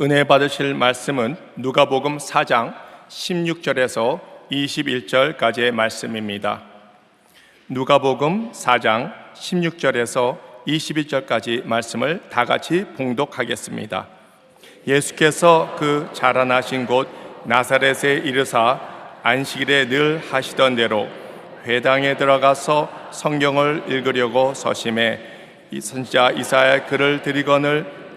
은혜 받으실 말씀은 누가복음 4장 16절에서 21절까지의 말씀입니다. 누가복음 4장 16절에서 21절까지 말씀을 다 같이 봉독하겠습니다. 예수께서 그 자라나신 곳 나사렛에 이르사 안식일에 늘 하시던 대로 회당에 들어가서 성경을 읽으려고 서심해 이 선지자 이사야 글을 드리거늘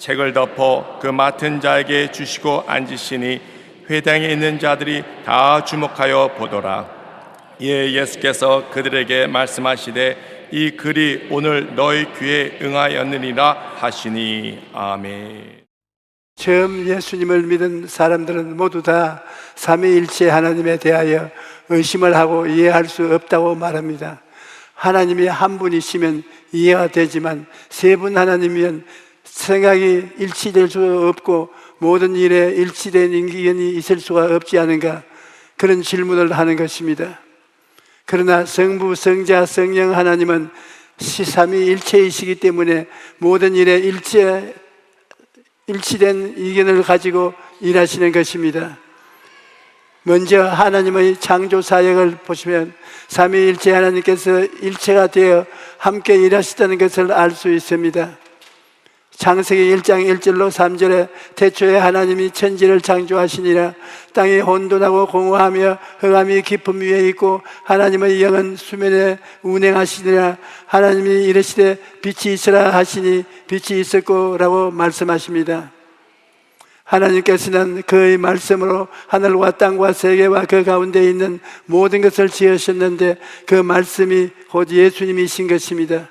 책을 덮어 그 맡은 자에게 주시고 앉으시니 회당에 있는 자들이 다 주목하여 보더라 이에 예수께서 그들에게 말씀하시되 이 글이 오늘 너희 귀에 응하였느니라 하시니 아멘. 처음 예수님을 믿은 사람들은 모두 다 삼위일체 하나님에 대하여 의심을 하고 이해할 수 없다고 말합니다. 하나님이 한 분이시면 이해가 되지만 세 분 하나님이면 생각이 일치될 수 없고 모든 일에 일치된 인기견이 있을 수가 없지 않은가 그런 질문을 하는 것입니다. 그러나 성부, 성자, 성령 하나님은 시삼위일체이시기 때문에 모든 일에 일체 일치된 의견을 가지고 일하시는 것입니다. 먼저 하나님의 창조 사역을 보시면 삼위일체 하나님께서 일체가 되어 함께 일하시다는 것을 알 수 있습니다. 창세기 1장 1절로 3절에 태초에 하나님이 천지를 창조하시니라 땅이 혼돈하고 공허하며 흑암이 깊음 위에 있고 하나님의 영은 수면에 운행하시니라 하나님이 이르시되 빛이 있으라 하시니 빛이 있었고라고 말씀하십니다. 하나님께서는 그의 말씀으로 하늘과 땅과 세계와 그 가운데 있는 모든 것을 지으셨는데 그 말씀이 곧 예수님이신 것입니다.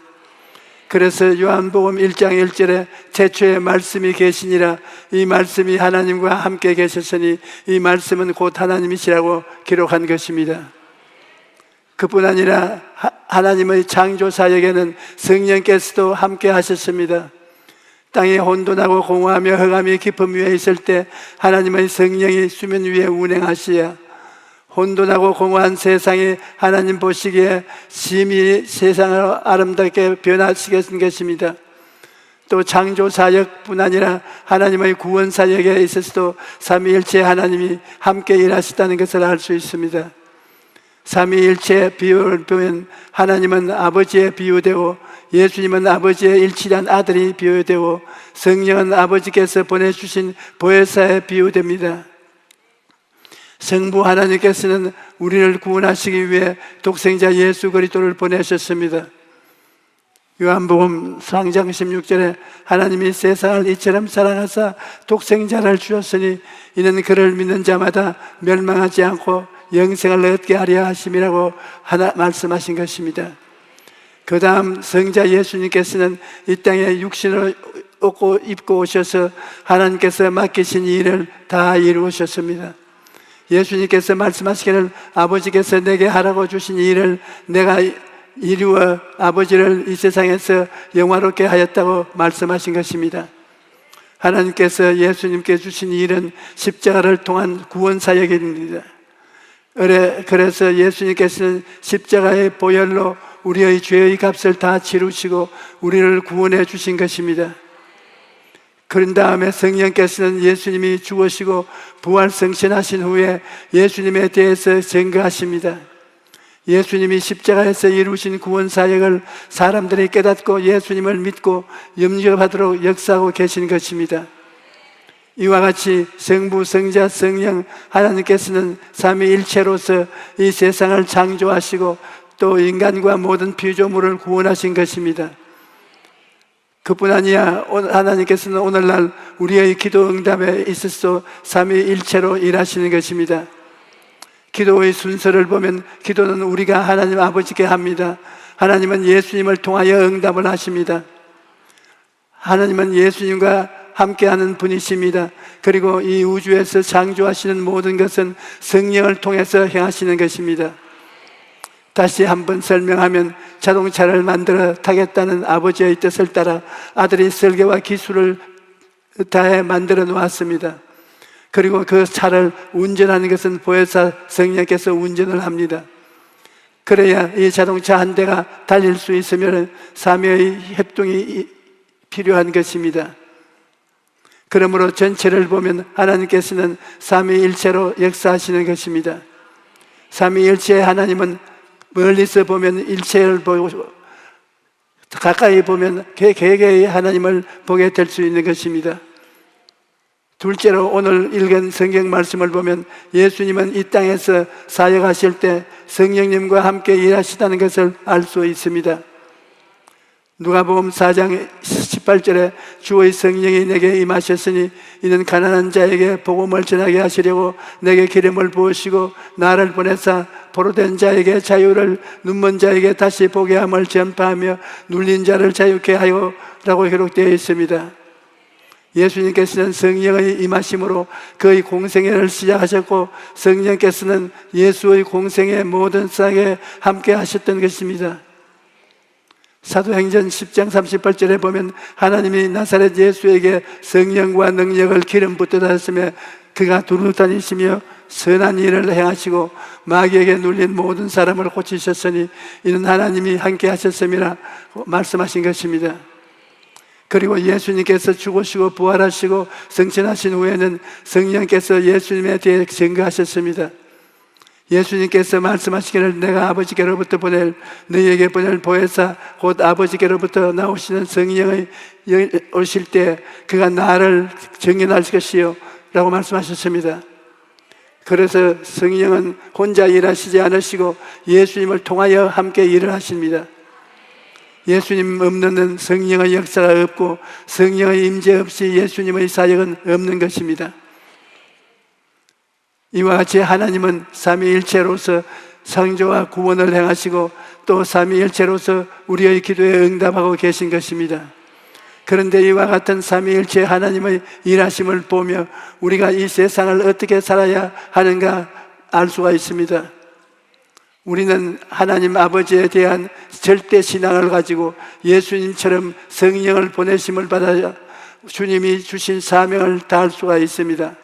그래서 요한복음 1장 1절에 태초에 말씀이 계시니라 이 말씀이 하나님과 함께 계셨으니 이 말씀은 곧 하나님이시라고 기록한 것입니다. 그뿐 아니라 하나님의 창조 사역에는 성령께서도 함께 하셨습니다. 땅이 혼돈하고 공허하며 흑암이 깊음 위에 있을 때 하나님의 성령이 수면 위에 운행하시야 혼돈하고 공허한 세상에 하나님 보시기에 심히 세상을 아름답게 변화시켰던 것입니다. 또 창조 사역뿐 아니라 하나님의 구원 사역에 있어서도 삼위일체 하나님이 함께 일하시다는 것을 알 수 있습니다. 삼위일체 비유를 보면 하나님은 아버지의 비유되고 예수님은 아버지의 일치한 아들이 비유되고 성령은 아버지께서 보내주신 보혜사의 비유됩니다. 성부 하나님께서는 우리를 구원하시기 위해 독생자 예수 그리스도를 보내셨습니다. 요한복음 상장 16절에 하나님이 세상을 이처럼 사랑하사 독생자를 주셨으니 이는 그를 믿는 자마다 멸망하지 않고 영생을 얻게 하려 하심이라고 하나 말씀하신 것입니다. 그 다음 성자 예수님께서는 이 땅에 육신을 얻고 입고 오셔서 하나님께서 맡기신 일을 다 이루셨습니다. 예수님께서 말씀하시기를 아버지께서 내게 하라고 주신 일을 내가 이루어 아버지를 이 세상에서 영화롭게 하였다고 말씀하신 것입니다. 하나님께서 예수님께 주신 일은 십자가를 통한 구원 사역입니다. 그래서 예수님께서는 십자가의 보혈로 우리의 죄의 값을 다 치르시고 우리를 구원해 주신 것입니다. 그런 다음에 성령께서는 예수님이 죽으시고 부활 성신하신 후에 예수님에 대해서 증거하십니다. 예수님이 십자가에서 이루신 구원 사역을 사람들이 깨닫고 예수님을 믿고 염려하도록 역사하고 계신 것입니다. 이와 같이 성부, 성자, 성령 하나님께서는 삼위일체로서 이 세상을 창조하시고 또 인간과 모든 피조물을 구원하신 것입니다. 그뿐 아니야 하나님께서는 오늘날 우리의 기도 응답에 있어서 삼위일체로 일하시는 것입니다. 기도의 순서를 보면 기도는 우리가 하나님 아버지께 합니다. 하나님은 예수님을 통하여 응답을 하십니다. 하나님은 예수님과 함께하는 분이십니다. 그리고 이 우주에서 창조하시는 모든 것은 성령을 통해서 행하시는 것입니다. 다시 한번 설명하면 자동차를 만들어 타겠다는 아버지의 뜻을 따라 아들이 설계와 기술을 다해 만들어 놓았습니다. 그리고 그 차를 운전하는 것은 보혜사 성령께서 운전을 합니다. 그래야 이 자동차 한 대가 달릴 수 있으면 삼위의 협동이 이- 필요한 것입니다. 그러므로 전체를 보면 하나님께서는 삼위일체로 역사하시는 것입니다. 삼위일체의 하나님은 멀리서 보면 일체를 보고 가까이 보면 개- 개개의 하나님을 보게 될 수 있는 것입니다. 둘째로 오늘 읽은 성경 말씀을 보면 예수님은 이 땅에서 사역하실 때 성령님과 함께 일하시다는 것을 알 수 있습니다. 누가복음 4장 18절에 주의 성령이 내게 임하셨으니 이는 가난한 자에게 복음을 전하게 하시려고 내게 기름을 부으시고 나를 보내사 포로된 자에게 자유를 눈먼 자에게 다시 보게 함을 전파하며 눌린 자를 자유케 하여라고 기록되어 있습니다. 예수님께서는 성령의 임하심으로 그의 공생애를 시작하셨고 성령께서는 예수의 공생의 모든 싹에 함께 하셨던 것입니다. 사도행전 10장 38절에 보면 하나님이 나사렛 예수에게 성령과 능력을 기름 붓듯하셨으며 그가 두루 다니시며 선한 일을 행하시고 마귀에게 눌린 모든 사람을 고치셨으니 이는 하나님이 함께 하셨음이라 말씀하신 것입니다. 그리고 예수님께서 죽으시고 부활하시고 성천하신 후에는 성령께서 예수님에 대해 증거하셨습니다. 예수님께서 말씀하시기를 내가 아버지께로부터 보낼 너희에게 보낼 보혜사 곧 아버지께로부터 나오시는 성령의 영- 오실 때 그가 나를 정연할 것이요 라고 말씀하셨습니다. 그래서 성령은 혼자 일하시지 않으시고 예수님을 통하여 함께 일을 하십니다. 예수님 없는 성령의 역사가 없고 성령의 임재 없이 예수님의 사역은 없는 것입니다. 이와 같이 하나님은 삼위일체로서 창조와 구원을 행하시고 또 삼위일체로서 우리의 기도에 응답하고 계신 것입니다. 그런데 이와 같은 삼위일체 하나님의 일하심을 보며 우리가 이 세상을 어떻게 살아야 하는가 알 수가 있습니다. 우리는 하나님 아버지에 대한 절대 신앙을 가지고 예수님처럼 성령을 보내심을 받아 주님이 주신 사명을 다할 수가 있습니다.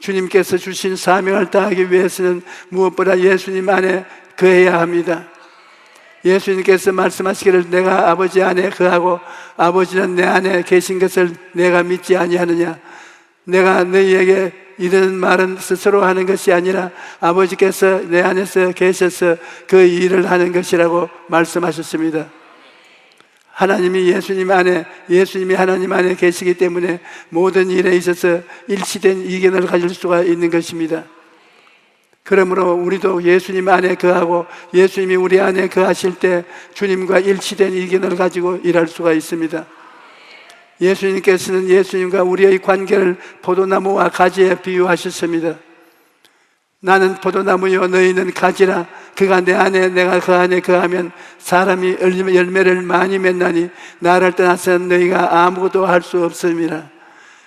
주님께서 주신 사명을 다하기 위해서는 무엇보다 예수님 안에 거해야 합니다. 예수님께서 말씀하시기를 내가 아버지 안에 거하고 아버지는 내 안에 계신 것을 내가 믿지 아니하느냐 내가 너희에게 이런 말은 스스로 하는 것이 아니라 아버지께서 내 안에서 계셔서 그 일을 하는 것이라고 말씀하셨습니다. 하나님이 예수님 안에, 예수님이 하나님 안에 계시기 때문에 모든 일에 있어서 일치된 이견을 가질 수가 있는 것입니다. 그러므로 우리도 예수님 안에 거하고 예수님이 우리 안에 거하실 때 주님과 일치된 이견을 가지고 일할 수가 있습니다. 예수님께서는 예수님과 우리의 관계를 포도나무와 가지에 비유하셨습니다. 나는 포도나무요 너희는 가지라. 그가 내 안에 내가 그 안에 거하면 사람이 열매를 많이 맺나니 나를 떠나서 너희가 아무것도 할 수 없음이라.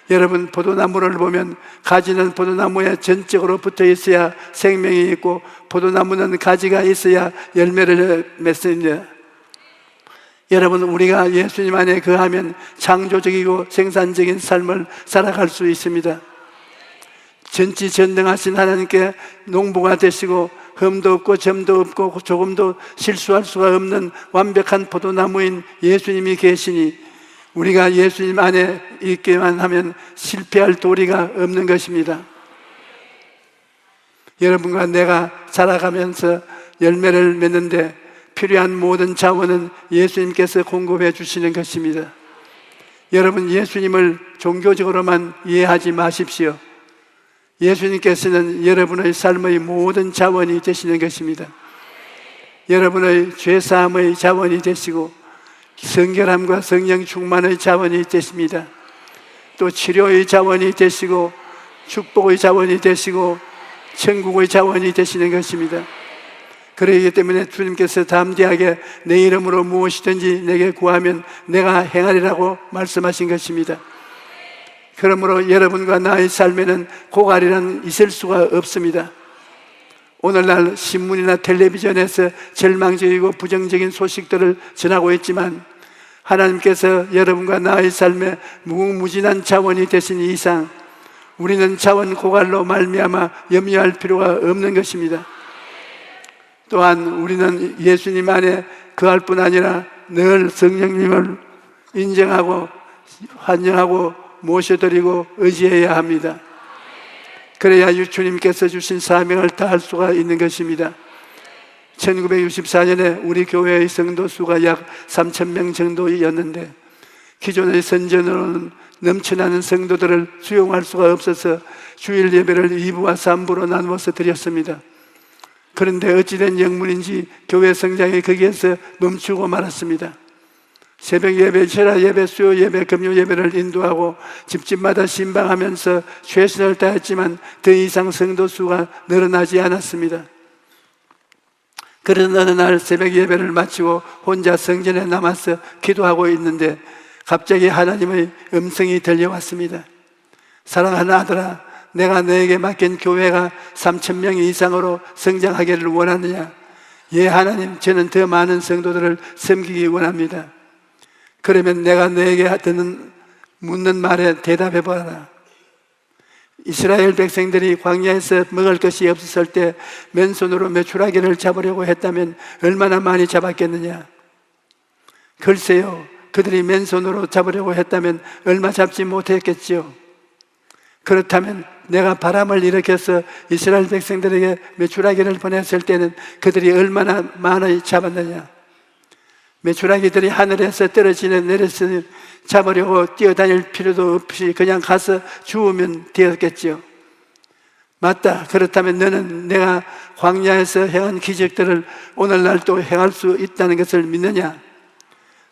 여러분 포도나무를 보면 가지는 포도나무에 전적으로 붙어 있어야 생명이 있고 포도나무는 가지가 있어야 열매를 맺습니다. 여러분 우리가 예수님 안에 거하면 창조적이고 생산적인 삶을 살아갈 수 있습니다 전지전능하신 하나님께 농부가 되시고 흠도 없고 점도 없고 조금도 실수할 수가 없는 완벽한 포도나무인 예수님이 계시니 우리가 예수님 안에 있기만 하면 실패할 도리가 없는 것입니다. 여러분과 내가 살아가면서 열매를 맺는데 필요한 모든 자원은 예수님께서 공급해 주시는 것입니다. 여러분 예수님을 종교적으로만 이해하지 마십시오. 예수님께서는 여러분의 삶의 모든 자원이 되시는 것입니다. 여러분의 죄사함의 자원이 되시고 성결함과 성령 충만의 자원이 되십니다. 또 치료의 자원이 되시고 축복의 자원이 되시고 천국의 자원이 되시는 것입니다. 그러기 때문에 주님께서 담대하게 내 이름으로 무엇이든지 내게 구하면 내가 행하리라고 말씀하신 것입니다. 그러므로 여러분과 나의 삶에는 고갈이란 있을 수가 없습니다. 오늘날 신문이나 텔레비전에서 절망적이고 부정적인 소식들을 전하고 있지만 하나님께서 여러분과 나의 삶에 무궁무진한 자원이 되신 이상 우리는 자원 고갈로 말미암아 염려할 필요가 없는 것입니다. 또한 우리는 예수님 안에 그할 뿐 아니라 늘 성령님을 인정하고 환영하고 모셔드리고 의지해야 합니다. 그래야 주님께서 주신 사명을 다할 수가 있는 것입니다. 1964년에 우리 교회의 성도 수가 약 3천 명 정도였는데 기존의 선전으로는 넘쳐나는 성도들을 수용할 수가 없어서 주일 예배를 2부와 3부로 나누어서 드렸습니다. 그런데 어찌된 영문인지 교회 성장이 거기에서 멈추고 말았습니다. 새벽 예배, 철야 예배, 수요 예배, 금요 예배를 인도하고 집집마다 신방하면서 최선을 다했지만 더 이상 성도 수가 늘어나지 않았습니다. 그런 어느 날 새벽 예배를 마치고 혼자 성전에 남아서 기도하고 있는데 갑자기 하나님의 음성이 들려왔습니다. 사랑하는 아들아, 내가 너에게 맡긴 교회가 3천 명 이상으로 성장하기를 원하느냐? 예, 하나님, 저는 더 많은 성도들을 섬기기 원합니다. 그러면 내가 너에게 듣는 묻는 말에 대답해 보라. 이스라엘 백성들이 광야에서 먹을 것이 없었을 때 맨손으로 메추라기를 잡으려고 했다면 얼마나 많이 잡았겠느냐? 글쎄요, 그들이 맨손으로 잡으려고 했다면 얼마 잡지 못했겠지요. 그렇다면 내가 바람을 일으켜서 이스라엘 백성들에게 메추라기를 보냈을 때는 그들이 얼마나 많이 잡았느냐? 메추라기들이 하늘에서 떨어지는 내려서 잡으려고 뛰어다닐 필요도 없이 그냥 가서 주우면 되었겠지요. 맞다. 그렇다면 너는 내가 광야에서 행한 기적들을 오늘날 또 행할 수 있다는 것을 믿느냐?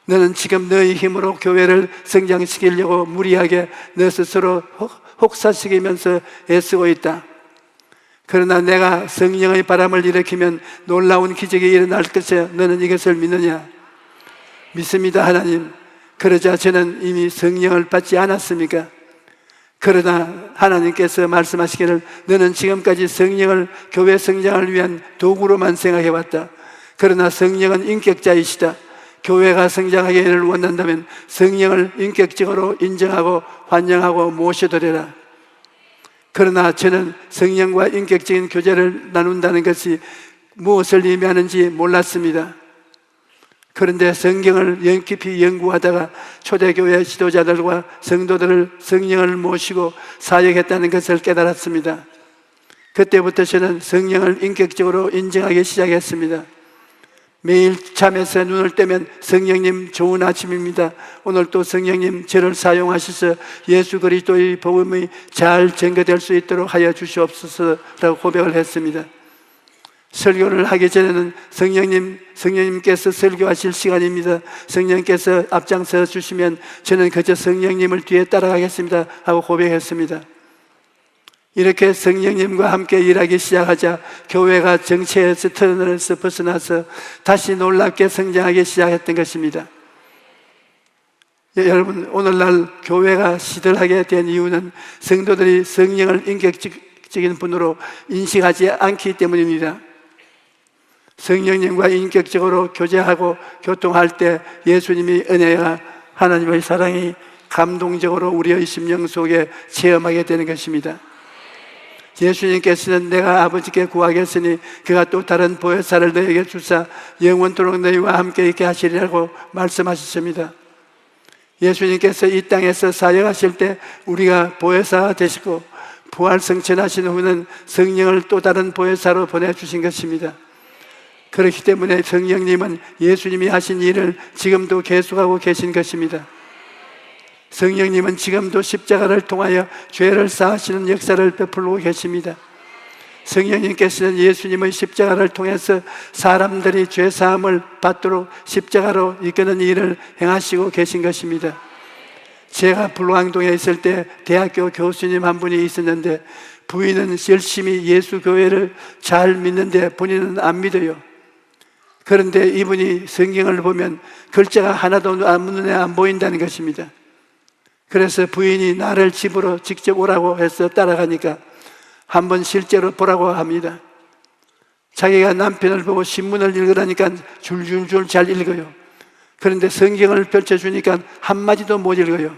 너는 지금 너의 힘으로 교회를 성장시키려고 무리하게 너 스스로 혹사시키면서 애쓰고 있다. 그러나 내가 성령의 바람을 일으키면 놀라운 기적이 일어날 것에 너는 이것을 믿느냐? 믿습니다, 하나님. 그러자 저는 이미 성령을 받지 않았습니까? 그러나 하나님께서 말씀하시기를 너는 지금까지 성령을 교회 성장을 위한 도구로만 생각해 왔다. 그러나 성령은 인격자이시다. 교회가 성장하기를 원한다면 성령을 인격적으로 인정하고 환영하고 모셔드려라. 그러나 저는 성령과 인격적인 교제를 나눈다는 것이 무엇을 의미하는지 몰랐습니다. 그런데 성경을 연 깊이 연구하다가 초대교회 지도자들과 성도들을 성령을 모시고 사역했다는 것을 깨달았습니다. 그때부터 저는 성령을 인격적으로 인정하기 시작했습니다. 매일 잠에서 눈을 떼면 성령님 좋은 아침입니다. 오늘 또 성령님 저를 사용하셔서 예수 그리스도의 복음이 잘 전개될 수 있도록 하여 주시옵소서라고 고백을 했습니다. 설교를 하기 전에는 성령님, 성령님께서 설교하실 시간입니다. 성령께서 앞장서 주시면 저는 그저 성령님을 뒤에 따라가겠습니다. 하고 고백했습니다. 이렇게 성령님과 함께 일하기 시작하자 교회가 정체에서 터널에서 벗어나서 다시 놀랍게 성장하기 시작했던 것입니다. 예, 여러분, 오늘날 교회가 시들하게 된 이유는 성도들이 성령을 인격적인 분으로 인식하지 않기 때문입니다. 성령님과 인격적으로 교제하고 교통할 때 예수님의 은혜와 하나님의 사랑이 감동적으로 우리의 심령 속에 체험하게 되는 것입니다. 예수님께서는 내가 아버지께 구하겠으니 그가 또 다른 보혜사를 너에게 주사 영원토록 너희와 함께 있게 하시리라고 말씀하셨습니다. 예수님께서 이 땅에서 사역하실 때 우리가 보혜사 되시고 부활 성천하신 후는 성령을 또 다른 보혜사로 보내주신 것입니다. 그렇기 때문에 성령님은 예수님이 하신 일을 지금도 계속하고 계신 것입니다. 성령님은 지금도 십자가를 통하여 죄를 사하시는 역사를 베풀고 계십니다. 성령님께서는 예수님의 십자가를 통해서 사람들이 죄 사함을 받도록 십자가로 이끄는 일을 행하시고 계신 것입니다. 제가 불광동에 있을 때 대학교 교수님 한 분이 있었는데 부인은 열심히 예수 교회를 잘 믿는데 본인은 안 믿어요. 그런데 이분이 성경을 보면 글자가 하나도 눈에 안 보인다는 것입니다. 그래서 부인이 나를 집으로 직접 오라고 해서 따라가니까 한번 실제로 보라고 합니다. 자기가 남편을 보고 신문을 읽으라니까 줄줄줄 잘 읽어요. 그런데 성경을 펼쳐주니까 한마디도 못 읽어요.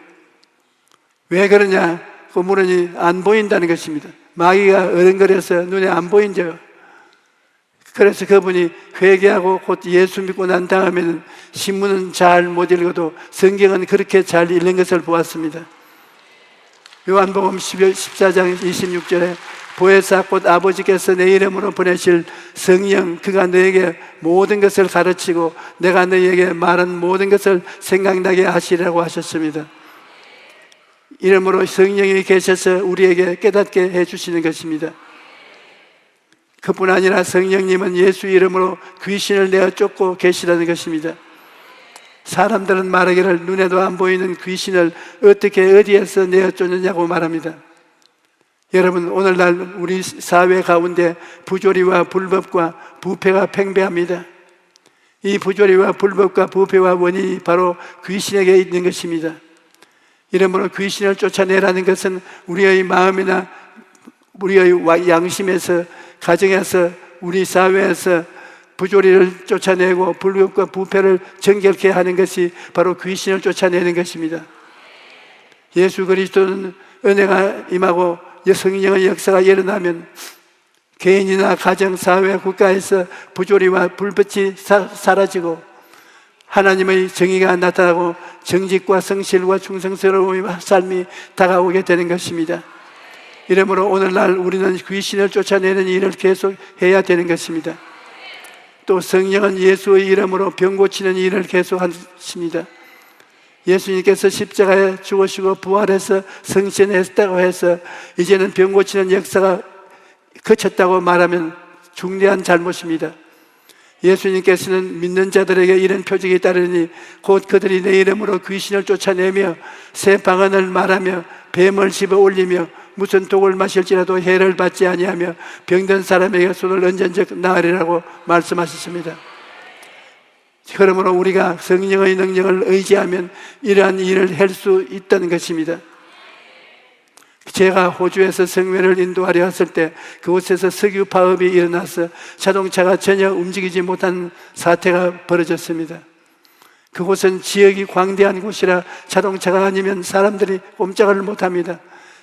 왜 그러냐? 그 물으니 안 보인다는 것입니다. 마귀가 어른거려서 눈에 안 보인대요. 그래서 그분이 회개하고 곧 예수 믿고 난 다음에는 신문은 잘 못 읽어도 성경은 그렇게 잘 읽는 것을 보았습니다. 요한복음 14장 26절에 보혜사 곧 아버지께서 내 이름으로 보내실 성령 그가 너에게 모든 것을 가르치고 내가 너에게 말한 모든 것을 생각나게 하시라고 하셨습니다. 이름으로 성령이 계셔서 우리에게 깨닫게 해 주시는 것입니다. 그뿐 아니라 성령님은 예수 이름으로 귀신을 내어 쫓고 계시라는 것입니다. 사람들은 말하기를 눈에도 안 보이는 귀신을 어떻게 어디에서 내어 쫓느냐고 말합니다. 여러분, 오늘날 우리 사회 가운데 부조리와 불법과 부패가 팽배합니다. 이 부조리와 불법과 부패와 원인이 바로 귀신에게 있는 것입니다. 이러므로 귀신을 쫓아내라는 것은 우리의 마음이나 우리의 양심에서 가정에서 우리 사회에서 부조리를 쫓아내고 불법과 부패를 정결케 하는 것이 바로 귀신을 쫓아내는 것입니다. 예수 그리스도는 은혜가 임하고 성령의 역사가 일어나면 개인이나 가정, 사회, 국가에서 부조리와 불법이 사, 사라지고 하나님의 정의가 나타나고 정직과 성실과 충성스러움의 삶이 다가오게 되는 것입니다. 이러므로 오늘날 우리는 귀신을 쫓아내는 일을 계속 해야 되는 것입니다. 또 성령은 예수의 이름으로 병 고치는 일을 계속 하십니다. 예수님께서 십자가에 죽으시고 부활해서 성신했다고 해서 이제는 병 고치는 역사가 그쳤다고 말하면 중대한 잘못입니다. 예수님께서는 믿는 자들에게 이런 표적이 따르니 곧 그들이 내 이름으로 귀신을 쫓아내며 새 방언을 말하며 뱀을 집어 올리며 무슨 독을 마실지라도 해를 받지 아니하며 병든 사람에게 손을 얹은적 나으리라고 말씀하셨습니다. 그러므로 우리가 성령의 능력을 의지하면 이러한 일을 할 수 있다는 것입니다. 제가 호주에서 성회를 인도하려 했을 때 그곳에서 석유 파업이 일어나서 자동차가 전혀 움직이지 못한 사태가 벌어졌습니다. 그곳은 지역이 광대한 곳이라 자동차가 아니면 사람들이 꼼짝을 못합니다.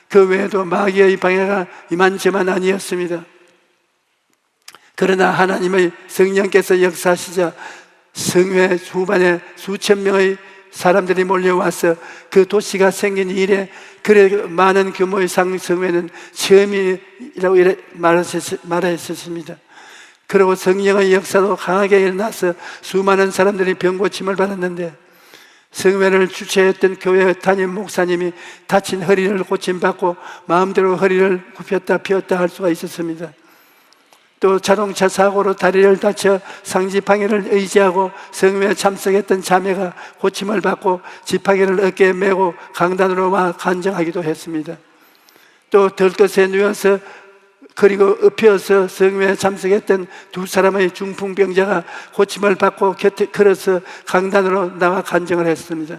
그 외에도 마귀의 방해가 이만저만 아니었습니다. 그러나 하나님의 성령께서 역사하시자 성회 주반에 수천 명의 사람들이 몰려와서 그 도시가 생긴 이래 그래 많은 규모의 상성회는 처음이라고 이래 말하셨습니다. 그리고 성령의 역사도 강하게 일어나서 수많은 사람들이 병고침을 받았는데 성회를 주최했던 교회 담임 목사님이 다친 허리를 고침받고 마음대로 허리를 굽혔다 펴었다 할 수가 있었습니다. 또 자동차 사고로 다리를 다쳐 상지팡이를 의지하고 성회에 참석했던 자매가 고침을 받고 지팡이를 어깨에 메고 강단으로 막 간정하기도 했습니다. 또 들것에 누워서 그리고 엎혀서 성회에 참석했던 두 사람의 중풍병자가 고침을 받고 곁에 걸어서 강단으로 나와 간정을 했습니다.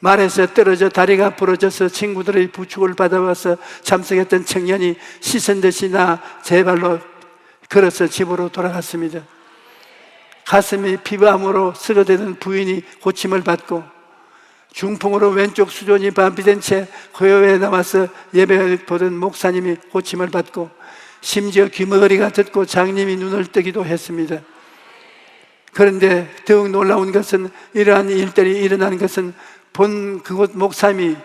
말에서 떨어져 다리가 부러져서 친구들의 부축을 받아와서 참석했던 청년이 시선 듯이 나제 발로 걸어서 집으로 돌아갔습니다. 가슴이 피부암으로 쓰러지는 부인이 고침을 받고 중풍으로 왼쪽 수존이 반비된 채 고요에 남아서 예배 보던 목사님이 고침을 받고 심지어 귀머거리가 듣고 장님이 눈을 뜨기도 했습니다. 그런데 더욱 놀라운 것은 이러한 일들이 일어나는 것은 본 그곳 목사님이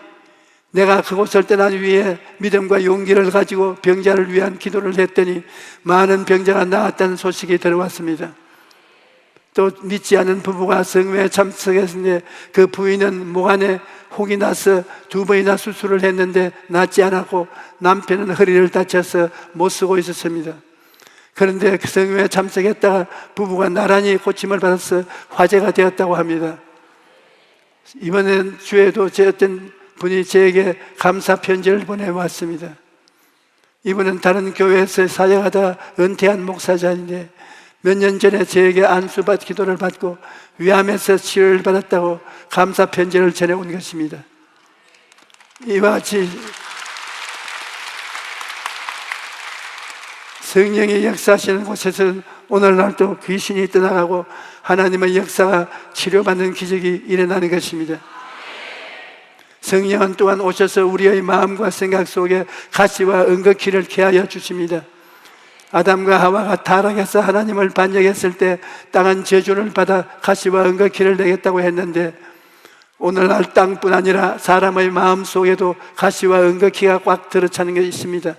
내가 그곳을 떠난 위에 믿음과 용기를 가지고 병자를 위한 기도를 했더니 많은 병자가 나았다는 소식이 들어왔습니다. 또 믿지 않은 부부가 성회에 참석했는데 그 부인은 목 안에 혹이 나서 두 번이나 수술을 했는데 낫지 않았고 남편은 허리를 다쳐서 못 쓰고 있었습니다. 그런데 그 성회에 참석했다가 부부가 나란히 고침을 받아서 화제가 되었다고 합니다. 이번엔 주에도 제 어떤 분이 저에게 감사 편지를 보내왔습니다. 이분은 다른 교회에서 사역하다 은퇴한 목사자인데 몇 년 전에 저에게 안수받 기도를 받고 위암에서 치료를 받았다고 감사 편지를 전해온 것입니다. 이와 같이 성령의 역사하시는 곳에서는 오늘날도 귀신이 떠나가고 하나님의 역사가 치료받는 기적이 일어나는 것입니다. 성령은 또한 오셔서 우리의 마음과 생각 속에 가시와 은거키를 케하여 주십니다. 아담과 하와가 타락해서 하나님을 반역했을 때 땅은 저주를 받아 가시와 은거키를 내겠다고 했는데 오늘날 땅뿐 아니라 사람의 마음 속에도 가시와 은거키가 꽉 들어차는 것이 있습니다.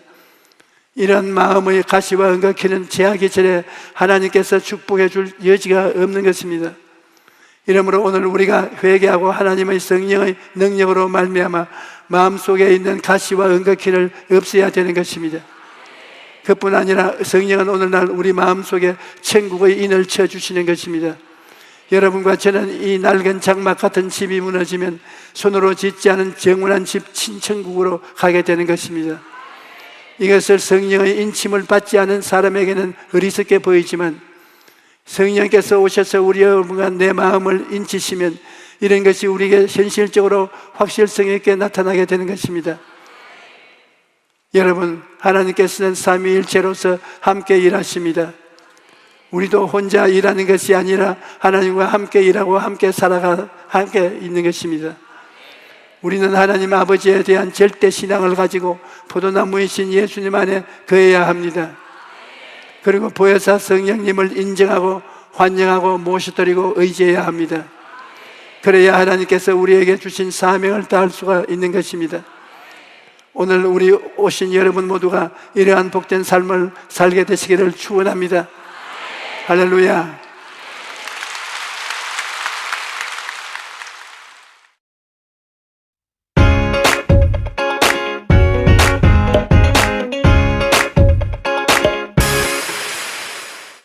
이런 마음의 가시와 은거키는 제하기 전에 하나님께서 축복해 줄 여지가 없는 것입니다. 이러므로 오늘 우리가 회개하고 하나님의 성령의 능력으로 말미암아 마음 속에 있는 가시와 은거키를 없애야 되는 것입니다. 그뿐 아니라 성령은 오늘날 우리 마음 속에 천국의 인을 쳐 주시는 것입니다. 여러분과 저는 이 낡은 장막 같은 집이 무너지면 손으로 짓지 않은 정원한 집 친천국으로 가게 되는 것입니다. 이것을 성령의 인침을 받지 않은 사람에게는 어리석게 보이지만 성령께서 오셔서 우리 여러분과 내 마음을 인치시면 이런 것이 우리에게 현실적으로 확실성 있게 나타나게 되는 것입니다. 여러분, 하나님께서는 삼위일체로서 함께 일하십니다. 우리도 혼자 일하는 것이 아니라 하나님과 함께 일하고 함께 살아가 함께 있는 것입니다. 우리는 하나님 아버지에 대한 절대 신앙을 가지고 포도나무이신 예수님 안에 거해야 합니다. 그리고 보혜사 성령님을 인정하고 환영하고 모셔드리고 의지해야 합니다. 그래야 하나님께서 우리에게 주신 사명을 다할 수가 있는 것입니다. 오늘 우리 오신 여러분 모두가 이러한 복된 삶을 살게 되시기를 축원합니다. 할렐루야.